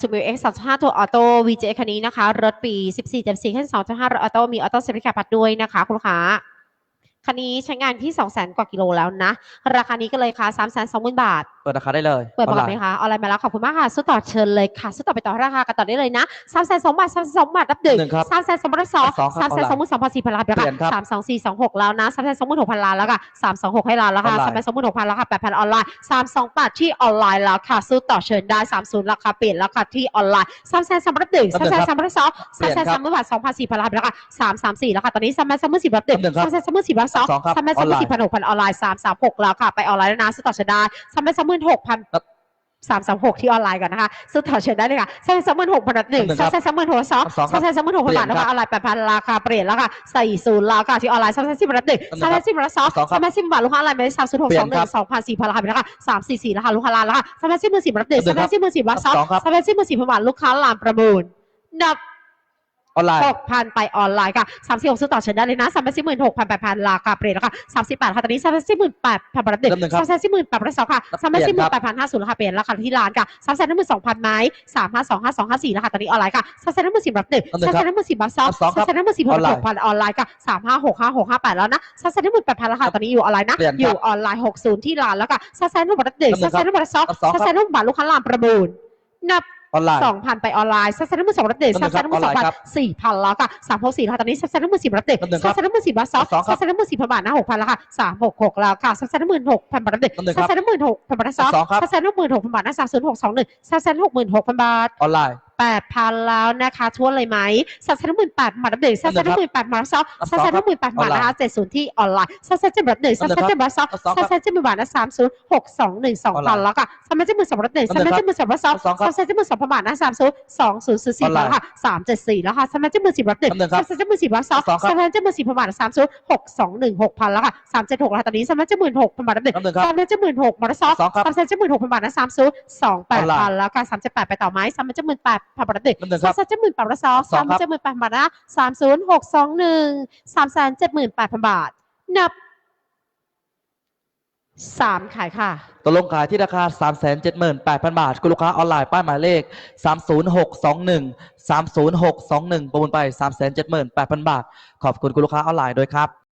ซูมิวเอ็กซ์สามห้าตัวออโต้วีเจคันนี้นะคะ รถปี 14 74ขั้น2 5รถออโต้มีออโต้เซฟิคาปัดด้วยนะคะคุณลูกค้าคันนี้ใช้งานที่ 200,000 กว่ากิโลแล้วนะ ราคานี้ก็เลยค่ะ320,000 บาท ปิดราคาได้เลยเปิดประกันออนไหมไลน์คะออนไลน์มาแล้วขอบคุณมากค่ะสู้ต่อเชิญเลยค่ะสู้ต่อไปต่อราคากันต่อได้เลยนะ3ามแสนสองบาทสามแสนสองบาทรับดึกหนึ่งครับสามแสนสองบาทสองสองครับสามแสนสองหมื่นสองพันสี่พันล้านแล้วเปลี่ยนครัค่ะบสามสองสี่สองหกแล้วนะสามแสนสองหมื่นหกพันล้านแล้วค่ะสามสองหกให้ล้านแล้วค่ะออนไลน์สามแสนสองหมื่นหกพันแล้วค่ะแปดพันออนไลน์สามสองบาทที่ออนไลน์แล้วค่ะสู้ต่อเชิญได้สามศูนย์ราคาเปลี่ยนแล้วค่ะที่ออนไลน์สามแสนสามรับดึกสามแสนสามพันสองสามแสนสามหมื่นบาทสองพันสี่พันล้านแล้วค่ะสามสามสี่แล้วค่ะตอนนี้สามแสนสามหมื่นสี่รับดึกหนึ่งครับสามแสนสามหมื่นสี่พันสองสองครับสามแสนสามหมื่นสี่พันหกพันออนไลน์สามสามหกแล้วค่ะไปออนไลน์แล้วนะสู้ต่อเชิญได้สามแสนสามหมื่นหกพันครับสามสามหกที่ออนไลน์ก่อนนะคะซื้อต่อเชิญได้เลยค่ะสามแสนสามหมื่นหกพันหนึ่งหนึ่งคสารัมบแสนสามหมื่นหกพันสองสองครับสามแสนสามหมื่นหกพันบาทนะคะออนไลน์แปดพันราคาเปลี่ยนแล้วค่ะสี่ศูนย์แล้วค่ะที่ออนไลน์สามแสนสิบพันหนึ่งหนึ่งสามคแสรับนสิบพันสองสองครับสามแสนสิบพันบาทลูกค้าออนไลน์ไม่ได้สามศูนย์หกเปลี่สยอนงหครันึ่บงสองพันสี่พันราคาเป็นราคาสามสี่สี่ราคาลูกค้าล้านแล้วค่ะสามแสนสิบหมื่นสี่พันหนึ่งหนึ่สามงแสครับนสิบหมื่นสี่พันสองสองครับสามแสนสิบหมื่นสี่พันบาทลูกค้าลานประมูลนับ ออนไลน์ หกพันไปออนไลน์ค่ะสามสิบหกซื้อต่อเชิญได้เลยนะสามสิบหมื่นหกพันแปดพันราคาเปลี่ยนแล้วค่ะสามสิบแปดค่ะตอนนี้สามสิบหมื่นแปดพันบาทหนึ่งเริ่มหนึ่งครับสามสิบหมื่นแปดพันสองค่ะรับสามเปลี่สิบยนหมื่ครันบแปดพันห้าศูนย์ราคาเปลี่ยนราคาที่ร้านค่ะสามแสนหนึ่งหมื่นสองพันไม้สามห้าสองห้าสองห้าสี่ราคาตอนนี้ออนไลน์ค่ะสามแสนหนึ่งหมื่นสี่บาทหนึ่งเริ่มหนึ่สามงแสครับนหนึ่งหมื่นสี่บาทสองสองครับสามแสนหนึ่งหมื่นสี่พันออนไลน์หกพันออนไลน์ค่ะสามห้าหกห้าหกห้าแปดแล้วนะสามแสนหนึ่งหมื่นแปดพันราคาตอนนี้อยู่ออนไลน์นะเปลี่ยนครับอยู่ออนไลน์หกศูนย์ที่ร้านแล้วค่ะสามแสนหนึ่งบาทหนึ่งเริ่มหนึ่สามงแสนหนึ่งบาทสองครับสองครับสามแสนหนึ่งบาทลูกค้าลานประมูลนับ ออนไลน์สองพันไปออนไลน์ซัสเซนมือสองรับเดทหนึ่ซัสงเซครับนมือสองพันออนไลน์ครับสี่พันแล้วค่ะสามหกสี่แล้วค่ะตอนนี้ซัสเซนมือสี่รับเดทหนึ่งครัซับสเซนมือสี่บาทสองสองครัซับสเซนมือสี่พันบาทนะหกพันแล้วค่ะสามหกหกแล้วค่ะซัสเซนมือหกพันบาทรับเดทหนึ่งคซัรัสบเซนมือหกพันบาทสองสองครับซัสเซนมือหกพันบาทนะสามศูนย์หกสองหนึ่งซัสเซนหกหมื่นหกพันบาทออนไลน์ แปดพันแล้วนะคะทั่วเลยไหมซัสเซนหมื่นแปดบาทรับเดทซัสเซนหมื่นแปดบาทสองซัสเซนหมื่นแปดบาทนะคะเจ็ดศูนย์ที่ออนไลน์ซัสเซนเจ็ดบาทหนึ่งซัสเซนเจ็ดบาทสองสองครับซัสเซนเจ็ดบาทนะสามศูนย์หกสองหนึ่งสองพันแล้วค่ะซัสเซนมือสองบาทหนึ่งซัสเซนเจ็ดมือสองบาทสองสองครับซัสเซนเจ็ดมือสองพันบาทนะสามศูนย์สองศูนย์ศูนย์สี่ออนไลพันน์ค่ะสามเจ็ดสี่แล้วค่ะซัสเซนเจ็ดมือสี่บาทหนึ่งอันหนึ่งครับซัสเซนเจ็ดมือสี่บาทสองสองครับซัสเซนเจ็ดมือสี่พันบาทสามศูนย์หกสองหนึ่งหกพันแล้วค่ะสามเจ็ดหกแล้วค่ะตอนนี้ซัสเซนเจ็ดหมื่นหกพันบาทรับหนึ่งอันหนึ่งครับสามเซนเจ็ดหมื่นหกบาทสองสองครับสามเซนเจ็ดหมื่นหกพันบาทนะสามศูนย์สองแปดออนไลพันน์แล้วค่ะสามเจ็ดแปดไปต่อไหมสามเจ็ดหมื่นแปดพันบาทรับหนึ่งอันหนึ่งครับสามเจ็ดหมื่นแปดบาทสองสอสางมครับเจ็ดหมื่นแปดพันบาทนะสามศูนย์หกสองหนึ่งสามแสนเจ็ดหมื่นแปดพันบาท นับสามขายค่ะตกลงขายที่ราคา 378,000 บาท คุณลูกค้าออนไลน์ป้ายหมายเลข 30621 30621 ประมูลไป 378,000 บาท ขอบคุณคุณลูกค้าออนไลน์ด้วยครับ